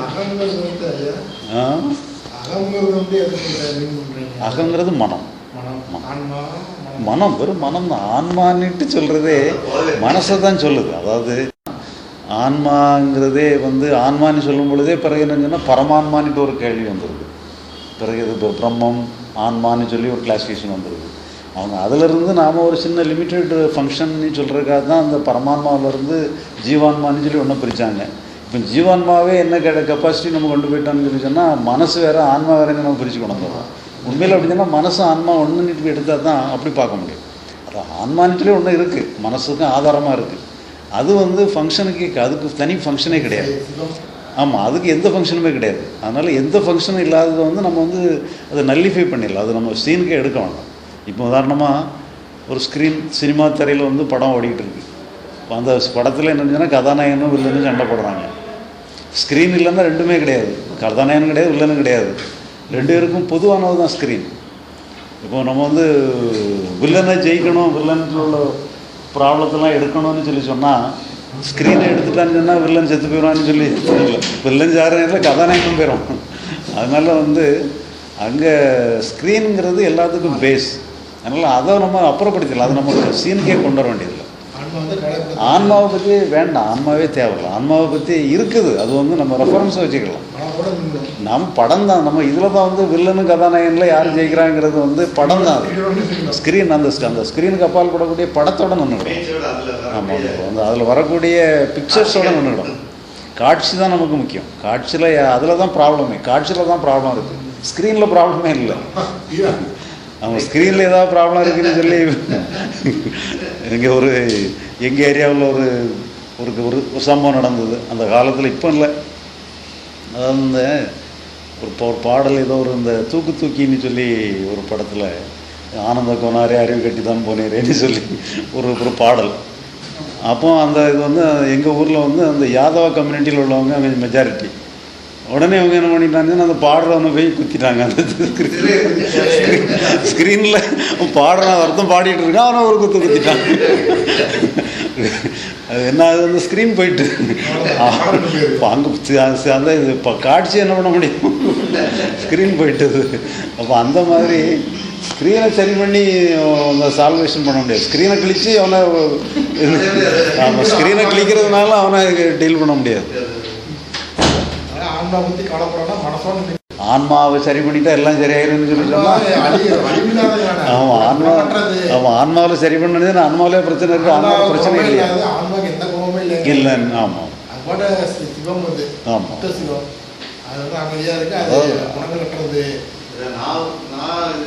அகங்கிறது ஆ? அகங்கிறது அகங்கிறது மனம். மனம். மனம் வெறும் மனம் தான். ஆன்மான்னுட்டு சொல்கிறதே மனசை தான் சொல்லுது. அதாவது ஆன்மாங்கிறதே வந்து ஆன்மான்னு சொல்லும் பொழுதே பிறகு என்னங்கன்னா பரமான்மான்னுட்டு ஒரு கேள்வி வந்துடுது பிறகு இது இப்போ பிரம்மம் ஆன்மான்னு சொல்லி ஒரு கிளாஸிஃபிகேஷன் வந்துடுது அவங்க அதிலிருந்து நாம் ஒரு சின்ன லிமிட்டெட் ஃபங்க்ஷன் சொல்கிறதுக்காக தான் அந்த பரமான்மாவிலேருந்து ஜீவான்மான்னு சொல்லி ஒன்றும் பிரித்தாங்க இப்போ ஜீவான்மாவே என்ன கெ கெப்பாசிட்டி நம்ம கொண்டு போயிட்டோம்னு சொல்லி சொன்னால் மனசு வேறு ஆன்மா வேறுன்னு நம்ம பிரித்து கொண்டு வந்துடுறோம். உண்மையில் அப்படி சொன்னால் மனசு ஆன்மா ஒன்று எடுத்தால் தான் அப்படி பார்க்க முடியும். அது ஆன்மான்னு ஒன்று இருக்குது மனசுக்கும் ஆதாரமாக இருக்குது அது வந்து ஃபங்க்ஷனுக்கு அதுக்கு தனி ஃபங்க்ஷனே கிடையாது. ஆமாம் அதுக்கு எந்த ஃபங்க்ஷனுமே கிடையாது. அதனால் எந்த ஃபங்க்ஷனும் இல்லாததை வந்து நம்ம வந்து அதை நல்லிஃபை பண்ணிடலாம். அது நம்ம சீனுக்கே எடுக்க வேண்டாம். இப்போ உதாரணமாக ஒரு ஸ்க்ரீன் சினிமா திரையில் வந்து படம் ஓடிக்கிட்டு இருக்கு. அந்த படத்தில் என்னென்னா கதாநாயகனும் வில்லனும் சண்டை போடுறாங்க. ஸ்க்ரீன் இல்லைன்னா ரெண்டுமே கிடையாது. கதாநாயகனும் கிடையாது வில்லனும் கிடையாது. ரெண்டு பேருக்கும் பொதுவானது தான் ஸ்க்ரீன் இப்போ நம்ம வந்து வில்லனை ஜெயிக்கணும் வில்லனுக்கு உள்ள ப்ராப்ளத்தெல்லாம் எடுக்கணும்னு சொல்லி சொன்னால் ஸ்க்ரீனை எடுத்துட்டான்னு சொன்னால் வில்லன் செத்து போயிடுவான்னு சொல்லி இல்லை வில்லன் சாரம் நேரத்தில் கதாநாயகம் போயிடும் அதனால் வந்து அங்கே ஸ்க்ரீனுங்கிறது எல்லாத்துக்கும் பேஸ் அதனால் அதை நம்ம அப்புறப்படுத்திடலாம். அது நம்ம சீனுக்கே கொண்டு வர வேண்டியதில்லை. ஆன்மாவை பற்றி வேண்டாம் ஆன்மாவே தேவையில்லை. ஆன்மாவை பற்றி இருக்குது. அது வந்து நம்ம ரெஃபரன்ஸை வச்சுக்கலாம். நம் படம் தான். நம்ம இதில் தான் வந்து வில்லனு கதாநாயகனில் யார் ஜெயிக்கிறாங்கிறது வந்து படம் தான் அது. ஸ்க்ரீன் அந்த அந்த ஸ்க்ரீனுக்கு அப்பால் படக்கூடிய படத்தோட நின்றுடும் ஆமாம் அந்த அதில் வரக்கூடிய பிக்சர்ஸோட நின்றுடும் காட்சி தான் நமக்கு முக்கியம். காட்சியில் அதில் தான் ப்ராப்ளமே காட்சியில் தான் ப்ராப்ளம் இருக்குது ஸ்க்ரீனில் ப்ராப்ளமே இல்லை. அவங்க ஸ்க்ரீனில் ஏதாவது ப்ராப்ளம் இருக்குன்னு சொல்லி இங்கே ஒரு எங்கள் ஏரியாவில் ஒரு ஒரு ஒரு சம்பவம் நடந்தது. அந்த காலத்தில் இப்போ இல்லை. அதாவது இந்த ஒரு இப்போ ஒரு பாடல் ஏதோ ஒரு இந்த தூக்கு தூக்கின்னு சொல்லி ஒரு படத்தில் ஆனந்த கோனாரே அறிவு கட்டி தான் போனேரேன்னு சொல்லி ஒரு ஒரு பாடல். அப்போ அந்த இது வந்து எங்கள் ஊரில் வந்து அந்த யாதவ கம்யூனிட்டியில் உள்ளவங்க மெஜாரிட்டி உடனே அவங்க என்ன பண்ணிட்டாங்கன்னா அந்த பாடுறவனை போய் குத்திட்டாங்க. அந்த ஸ்க்ரீனில் பாடுறான் ஒருத்தன் பாடிட்டு இருக்கான். அவனை ஒரு குத்து குத்திட்டான். அது என்ன ஆகுது அந்த ஸ்க்ரீன் போயிட்டு. அங்கே அந்த இது இப்போ காட்சி என்ன பண்ண முடியும்? ஸ்க்ரீன் போயிட்டது அப்போ அந்த மாதிரி ஸ்க்ரீனை சரி பண்ணி அந்த சால்வேஷன் பண்ண முடியாது. ஸ்க்ரீனை கிழிச்சு அவனை ஆமாம் ஸ்க்ரீனை கிழிக்கிறதுனால அவனை டீல் பண்ண முடியாது. ஆன்மா பத்தி கவலைப்படாம மனசோட ஆன்மாவை சரி பண்ணிட்டா எல்லாம் சரியாயிருன்னு சொல்லி சொன்னால் ஞானம். ஆமாம் ஆன்மா? ஆமாம் ஆன்மாவில் சரி பண்ணது ஆன்மாவிலே பிரச்சனை இருக்குது ஆன்மா ஆன்மாவில் பிரச்சனை இல்லையா? ஆன்மாக்கு எந்த குணமும் இல்லை இல்லைன்னு ஆமாம் அது போல சி- சிவம் வந்து ஆமாம் சுத்த சிவம். அது வந்து அமைதியா இருக்கு அது குணங்கள் கட்டுறது. நான் நான்